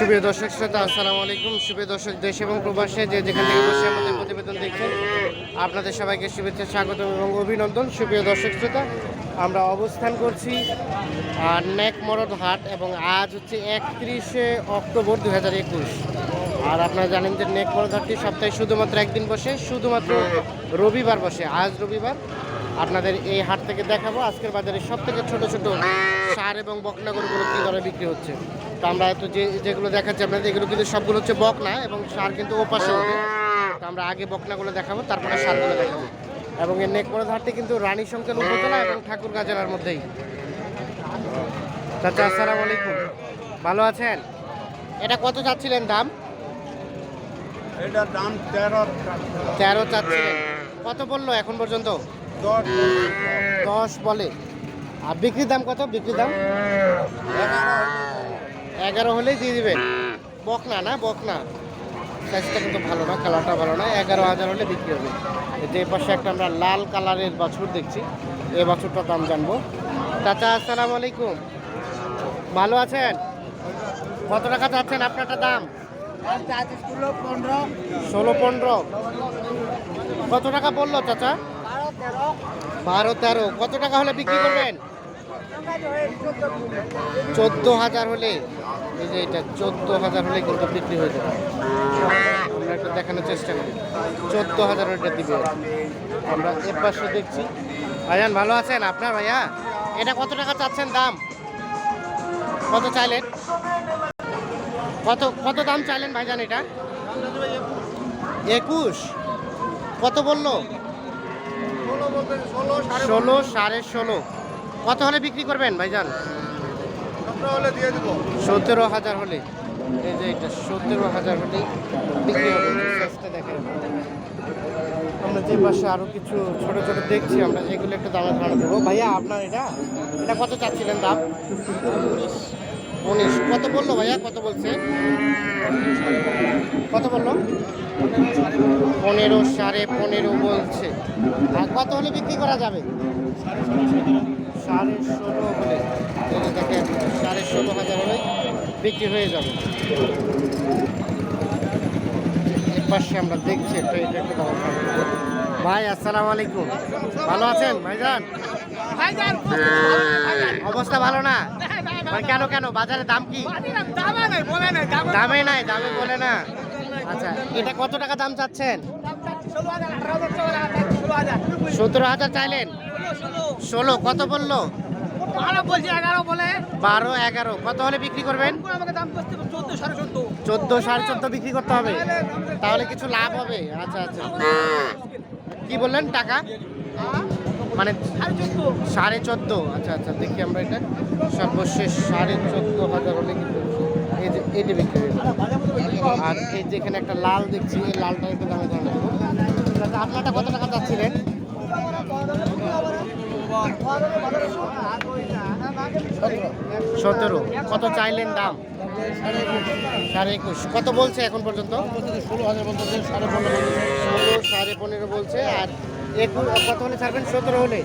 সুপ্রিয় দর্শক শ্রোতা, আসসালামু আলাইকুম। সুপ্রিয় দর্শক, দেশ এবং প্রবাসে যে যেখান থেকে বসে আমাদের প্রতিবেদন দেখছেন, আপনাদের সবাইকে শুভেচ্ছা স্বাগত এবং অভিনন্দন। সুপ্রিয় দর্শক শ্রোতা, আমরা অবস্থান করছি আর নেক মরদ হাট এবং আজ হচ্ছে একত্রিশে অক্টোবর দু হাজার একুশ। আর আপনারা জানেন যে নেক মরদ হাটটি সপ্তাহে শুধুমাত্র একদিন বসে, শুধুমাত্র রবিবার বসে। আজ রবিবার আপনাদের এই হাট থেকে দেখাবো আজকের বাজারে সব থেকে ছোটো ছোটো সার এবং বকনা গরুগুলো কী দরে বিক্রি হচ্ছে। তো আমরা এত যে যেগুলো দেখাচ্ছি আপনাদের এগুলো কিন্তু সবগুলো হচ্ছে বকনা এবং সার কিন্তু ওপাশে ওঠে তো আমরা আগে বকনাগুলো দেখাবো তারপরে সারগুলো দেখাবো। এবং এই নেকমরদ হাটটি কিন্তু রানী সংকেল উপজেলা এবং ঠাকুরগাঁ জেলার মধ্যেই। চাচা আসসালামু আলাইকুম। ভালো আছেন? এটা কত চাচ্ছিলেন দাম? এটার দাম তেরো তেরো চাচ্ছিলেন। কত বলল এখন পর্যন্ত? দশ দশ বলে। আর বিক্রির দাম কত? বিক্রির দাম? এগারো হলেই দিয়ে দিবেন? বকনা না বকনা? সাইজটা কিন্তু ভালো না কালারটা ভালো না। এগারো হাজার হলে বিক্রি হবে। এই যে পাশে একটা আমরা লাল কালারের বাছুর দেখছি। এই বাছুরটার দাম জানব। চাচা আসসালামু আলাইকুম। ভালো আছেন? কত টাকা চাচ্ছেন আপনারটা দাম? পনেরো। ষোলো পনেরো। কত টাকা বলল চাচা? বারো তেরো। কত টাকা হলে বিক্রি করবেন? চোদ্দ হাজার হলে। এই যে এটা, চোদ্দ হাজার হলে কিন্তু বিক্রি হয়ে যাবে। আমরা একটু দেখানোর চেষ্টা করি। চোদ্দ হাজার এটা দিবে। আমরা এর পাশে দেখছি। ভাইজান, ভালো আছেন? আপনার ভাইয়া? এটা কত টাকা চাচ্ছেন দাম? কত চাইলেন? কত কত দাম চাইলেন ভাইজান এটা? একুশ। কত বলল? ষোলো সাড়ে ষোলো কত হলে বিক্রি করবেন, ভাইজান? সতেরো হাজার হলে। এই যে এটা, সতেরো হাজার হলেই বিক্রি হবে। আমরা যে পাশে আরও কিছু ছোট ছোট দেখছি, আমরা এগুলো একটু দামে ধারণা দেবো। ভাইয়া, আপনার এটা এটা কত চাচ্ছিলেন দাম? উনিশ। কত বলল ভাইয়া? কত বলছে? কত বলল? পনেরো সাড়ে পনেরো বলছে। আর কত হলে বিক্রি করা যাবে? সাড়ে ষোলো হলে। দেখেন সাড়ে ষোলো হাজার হলে বিক্রি হয়ে যাবে। এর পাশে আমরা দেখছি একটা এটা একটা। ভাই আসসালামু আলাইকুম। ভালো আছেন ভাইজান। অবস্থা ভালো না? কেন কেন? বাজারে দাম কি? দামে নাই, দামে বলে না। আচ্ছা এটা কত টাকা দাম চাচ্ছেন? সতেরো হাজার চাইলেন? ষোলো, কত বলল? বারো, এগারো, কত হলে বিক্রি করবেন? চোদ্দ, সাড়ে চোদ্দ বিক্রি করতে হবে। তাহলে কিছু লাভ হবে। আচ্ছা আচ্ছা। কি বললেন? টাকা? মানে সাড়ে চোদ্দ। আচ্ছা আচ্ছা দেখি আমরা এটা। সর্বশেষ সাড়ে চোদ্দ হাজার হলে কিন্তু এই যে এই বিক্রি আর এই যে এখানে একটা লাল দেখছি এই লালটা একটু দামে দামে আপনারটা কত টাকা চাচ্ছিলেন? সতেরো। কত চাইলেন দাম? সাড়ে একুশ। কত বলছে এখন পর্যন্ত? ষোলো হাজার বলতেছে সাড়ে পনেরো। ষোলো সাড়ে পনেরো বলছে। আর কত হলে ছাড়বেন? সতেরো হলে?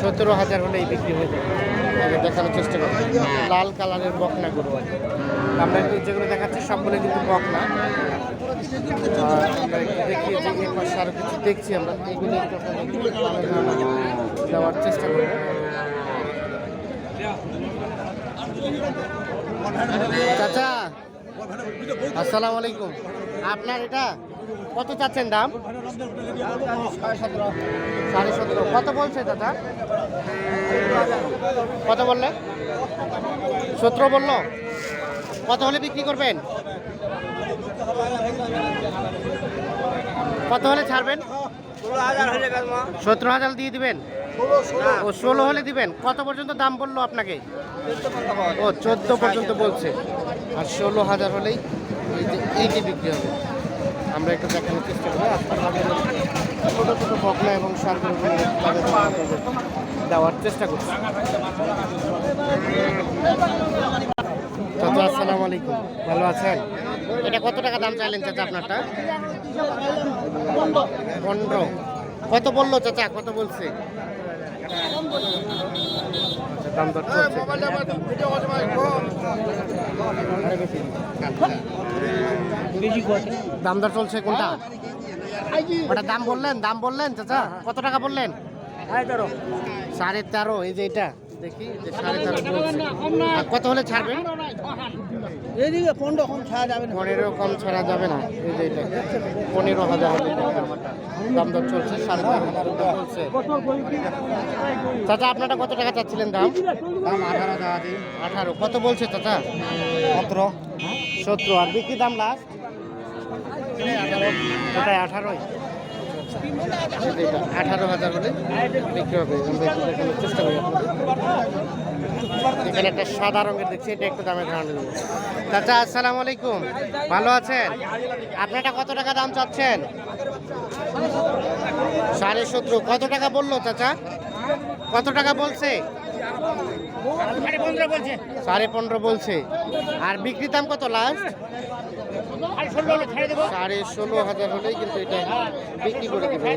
সতেরো হাজার হলেই বিক্রি হয়ে যাবে। দেখানোর চেষ্টা করব লাল কালারের বকনা গরু কি। আমরা যেগুলো দেখাচ্ছি সবগুলো কিন্তু বকনা। আর আমরা একটু দেখি যে এর পাশে কিছু দেখছি আমরা। এগুলো দেওয়ার চেষ্টা করব। চাচা, আসসালামু আলাইকুম। আপনার এটা? কত চাচ্ছেন দাম? সাড়ে সতেরো। কত বলছে দাদা? কত বললে? সতেরো বলল। কত হলে বিক্রি করবেন? কত হলে ছাড়বেন? সতেরো হাজার দিয়ে দিবেন? ও, ষোলো হলে দিবেন। কত পর্যন্ত দাম বলল আপনাকে? ও, চোদ্দ পর্যন্ত বলছে। আর ষোলো হাজার হলেই এই যে বিক্রি হবে। আমরা একটু দেখানোর চেষ্টা করি ছোটো ছোটো বকলা এবং সারগুলো দেওয়ার চেষ্টা করছি। চাচা, আসসালামু আলাইকুম। ভালো আছেন? এটা কত টাকা দাম চাইলেন চাচা আপনারটা? পনেরো। কত বলল চাচা? কত বলছে? আচ্ছা দাম দর চলছে মোবাইলটা আমার ভিডিও করছে ভাই গো। দাম দর চলছে কোনটা? ওটা দাম বললেন দাম বললেন চাচা? কত টাকা বললেন? সাড়ে তেরো। এই যে এটা। দেখি যে সাড়ে তেরো। কত হলে ছাড়বেন? এইদিকে পনেরো কম ছাড়া যাবে না। পনেরো কম ছাড়া যাবে না এই যে এটা। পনেরো হাজার দাম দর চলছে সাড়ে তেরো হাজার চলছে। চাচা আপনারা কত টাকা চাচ্ছিলেন দাম? দাম আঠারো টাকা আঠারো কত বলছে চাচা? সতেরো। সত্তর আর বিক্রি দাম লাস্ট ওটাই আঠারোই? আঠারো হাজার হলে বিক্রি হবে। দেখানোর চেষ্টা করি আপনাদের। এখানে একটা সাদা রঙের দেখছি এটা একটু দামে ধারণা দেবো চাচা আসসালামু আলাইকুম। ভালো আছেন? আপনারা কত টাকা দাম চাচ্ছেন? সাড়ে সতেরো। কত টাকা বলল চাচা? কত টাকা বলছে? সাড়ে পনেরো বলছে। আর বিক্রির দাম কত লাস্ট সাড়ে ষোলো হাজার হলেই কিন্তু এটা বিক্রি করে দেবে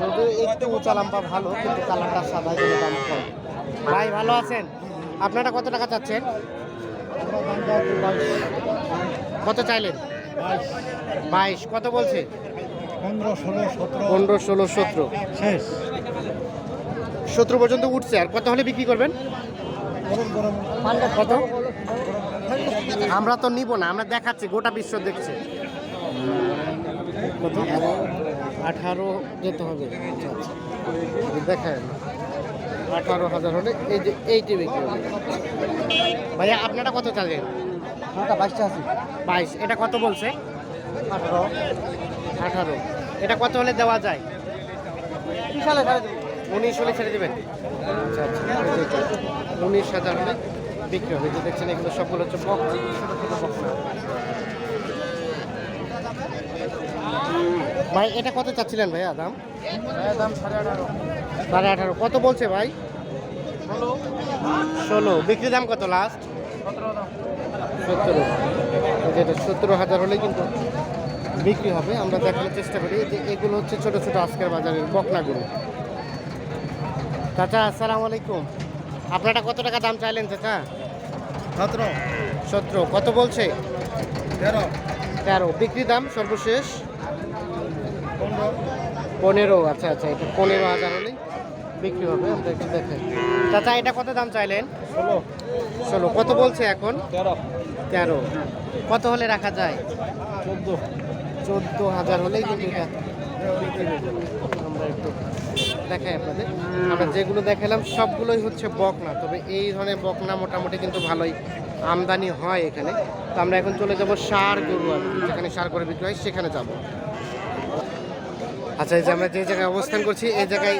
যদিও একটু উঁচা লাম্বা ভালো কিন্তু কালারটা সাদা জন্য দাম কম। ভাই ভালো আছেন? আপনারা কত টাকা চাচ্ছেন? কত চাইলেন? বাইশ। কত বলছে? পনেরো ষোলো সতেরো। পনেরো ষোলো সতেরো। শেষ। সতেরো পর্যন্ত উঠছে। আর কত হলে বিক্রি করবেন? কত? আমরা তো নিব না আমরা দেখাচ্ছি গোটা বিশ্ব দেখছে। কত আঠারো যেতে হবে। আচ্ছা আচ্ছা। আঠারো হাজার হলে এই যে এই হবে? ভাইয়া আপনারা কত চালেন বাইশটা আছে। বাইশ এটা কত বলছে? আঠারো। আঠারো। এটা কত হলে দেওয়া যায়? উনিশ হলে ছেড়ে দেবেন। আচ্ছা আচ্ছা। উনিশ হাজার হলে বিক্রি হবে। যে দেখছেন এগুলো সবগুলো হচ্ছে বক ছোটো ছোটো বকনা ভাই এটা কত চাচ্ছিলেন ভাইয়া দাম? দাম সাড়ে আঠারো। সাড়ে আঠারো। কত বলছে ভাই? ষোলো। বিক্রি দাম কত লাস্ট সতেরো সত্তর যেটা সত্তর হাজার হলে কিন্তু বিক্রি হবে। আমরা দেখানোর চেষ্টা করি। যে এগুলো হচ্ছে ছোট ছোট আজকের বাজারের বকনাগুলো। চাচা আসসালামু আলাইকুম। আপনারা কত টাকা দাম চাইলেন চাচা? সতেরো। সতেরো। কত বলছে? তেরো। তেরো। বিক্রি দাম সর্বশেষ? পনেরো। আচ্ছা আচ্ছা এটা পনেরো হাজার হলেই বিক্রি হবে আমরা একটু দেখাই চাচা এটা কত দাম চাইলেন? ষোলো। ষোলো। কত বলছে এখন? তেরো। তেরো। কত হলে রাখা যায়? চোদ্দ। চোদ্দ হাজার হলেই কিন্তু এটা আমরা একটু দেখাই আপনাদের। আমরা যেগুলো দেখালাম সবগুলোই হচ্ছে বকনা। তবে এই ধরনের বকনা মোটামুটি কিন্তু ভালোই আমদানি হয় এখানে। তো আমরা এখন চলে যাব সার গরু আর যেখানে সার করে বিক্রি হয় সেখানে যাব। আচ্ছা এই যে আমরা যে জায়গায় অবস্থান করছি এই জায়গায়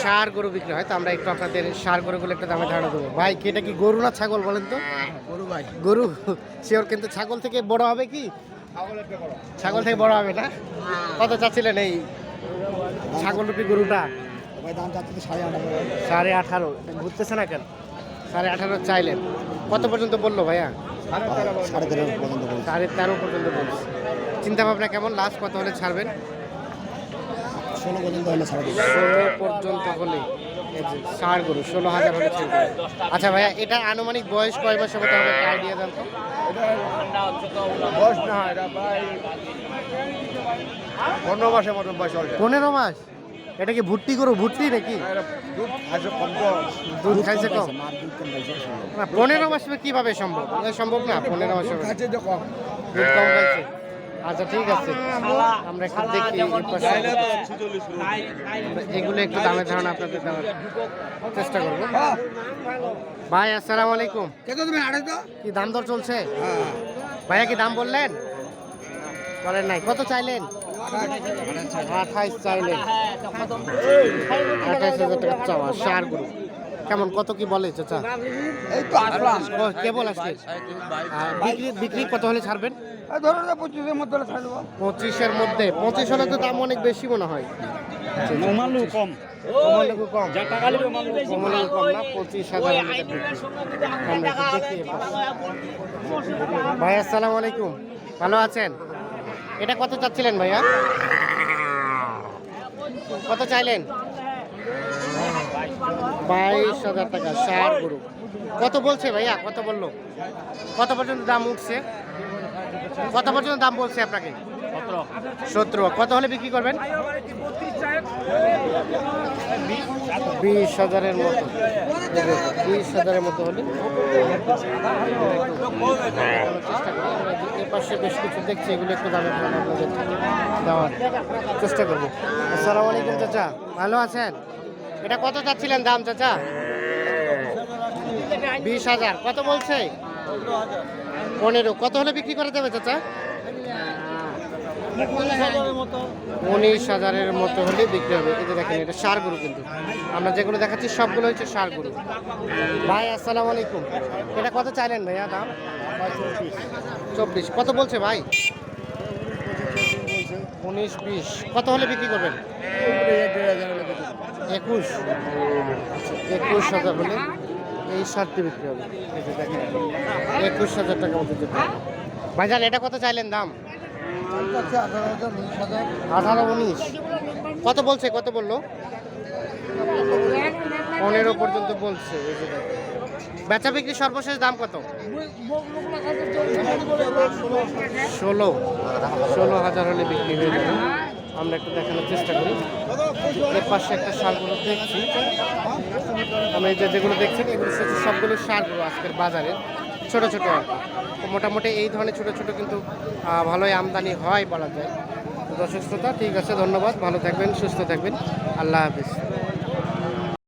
সার গরু বিক্রি হয়। তো আমরা একটু আপনাদের সার গরুগুলো একটা দামে ধারণা দেবো। ভাই এটা কি গরু না ছাগল বলেন তো? গরু ভাই। গরু? শিওর কিন্তু ছাগল থেকে বড় হবে কি? ছাগল থেকে বড় হবে না? কত চাচ্ছিলেন এই ছাগল রূপী গরুটা সাড়ে আঠারো। ঘুরতেছে না কেন? সাড়ে আঠারো চাইলেন। কত পর্যন্ত বলল ভাইয়া? সাড়ে তেরো পর্যন্ত সাড়ে তেরো পর্যন্ত বলছে। চিন্তা ভাবনা কেমন? লাস্ট কত হলে ছাড়বেন? ষোলো পর্যন্ত হলে ছাড়ে ষোলো পর্যন্ত হলে। ষাড় গরু ষোলো হাজার হলে ছেড়ে আচ্ছা ভাইয়া এটার আনুমানিক বয়স কয় মতো হবে? একটা আইডিয়া দেন তো। বয়স না এটা প্রায় পনেরো মাসের মতন বয়স পনেরো মাস? এটা কি ভুট্টি গরু ভুট্টি নাকি? দুধ খাইছে কম না পনেরো মাসে কীভাবে সম্ভব? সম্ভব না পনেরো মাসে দুধ খাইছে কম। দুধ কম খাইছে। আচ্ছা ঠিক আছে। আমরা একটু দেখি এগুলো একটু দামে ধারণা আপনাদের দেওয়ার চেষ্টা করব। ভাই আসসালামু আলাইকুম। কি দাম দর চলছে? হ্যাঁ। ভাইয়া কি দাম বললেন? বলেন নাই। কত চাইলেন? আঠাইশ চাইলেন। আঠাইশ হাজার টাকা চাওয়া সার গরু। কেমন কত কি বলে চাচা? এই তো আসলাম। কেবল আসছে বিক্রি বিক্রি কত হলে ছাড়বেন? এই পঁচিশের মধ্যে পঁচিশের মধ্যে। পঁচিশ হলে তো দাম অনেক বেশি মনে হয়। নর্মালু কম। না পঁচিশ হাজার। ভাই আসসালামু আলাইকুম। ভালো আছেন? এটা কত চাচ্ছিলেন ভাইয়া? কত চাইলেন? বাইশ হাজার টাকা ষাট গরু। কত বলছে ভাইয়া? কত বলল? কত পর্যন্ত দাম উঠছে? কত পর্যন্ত দাম বলছে আপনাকে? সতেরো। কত হলে বিক্রি করবেন? বিশ হাজারের মতো। বিশ হাজারের মতো হলে চেষ্টা করি পাশে বেশ কিছু দেখছি, এগুলো একটু দামে দেওয়ার চেষ্টা করব। আসসালামু আলাইকুম, চাচা। ভালো আছেন? এটা কত চাচ্ছিলেন দাম, চাচা? বিশ হাজার। কত বলছে? পনেরো। কত হলে বিক্রি করে দেবে চাচা? উনিশ হাজারের মতো হলে বিক্রি হবে। এই যে দেখেন, এটা সার গরু কিন্তু। আমরা যেগুলো দেখাচ্ছি, সবগুলো হচ্ছে সার গরু। ভাই, আসসালামু আলাইকুম। এটা কত চাইলেন ভাইয়া দাম? চব্বিশ। কত বলছে ভাই? উনিশ, বিশ। কত হলে বিক্রি করবেন? একুশ। একুশ হাজার হলে এই শার্টটি বিক্রি হবে। একুশ হাজার টাকা মতো যেতে ভাইজান, এটা কত চাইলেন দাম? আঠারো উনিশ। কত বলছে? কত বলল? পনেরো পর্যন্ত বলছে। বেচা বিক্রি সর্বশেষ দাম কত? ষোলো। ষোলো হাজার হলে বিক্রি হয়ে যাবে। আমরা একটু দেখানোর চেষ্টা করি। এর পাশে একটা সারগুলো দেখছি। আমরা এই যে যেগুলো দেখছি এগুলো হচ্ছে সবগুলো সারগুলো আজকের বাজারে। ছোট ছোটো আর মোটামুটি এই ধরনের ছোট ছোট কিন্তু ভালোই আমদানি হয় বলা যায়। দর্শক শ্রোতা, ঠিক আছে, ধন্যবাদ। ভালো থাকবেন, সুস্থ থাকবেন। আল্লাহ হাফিজ।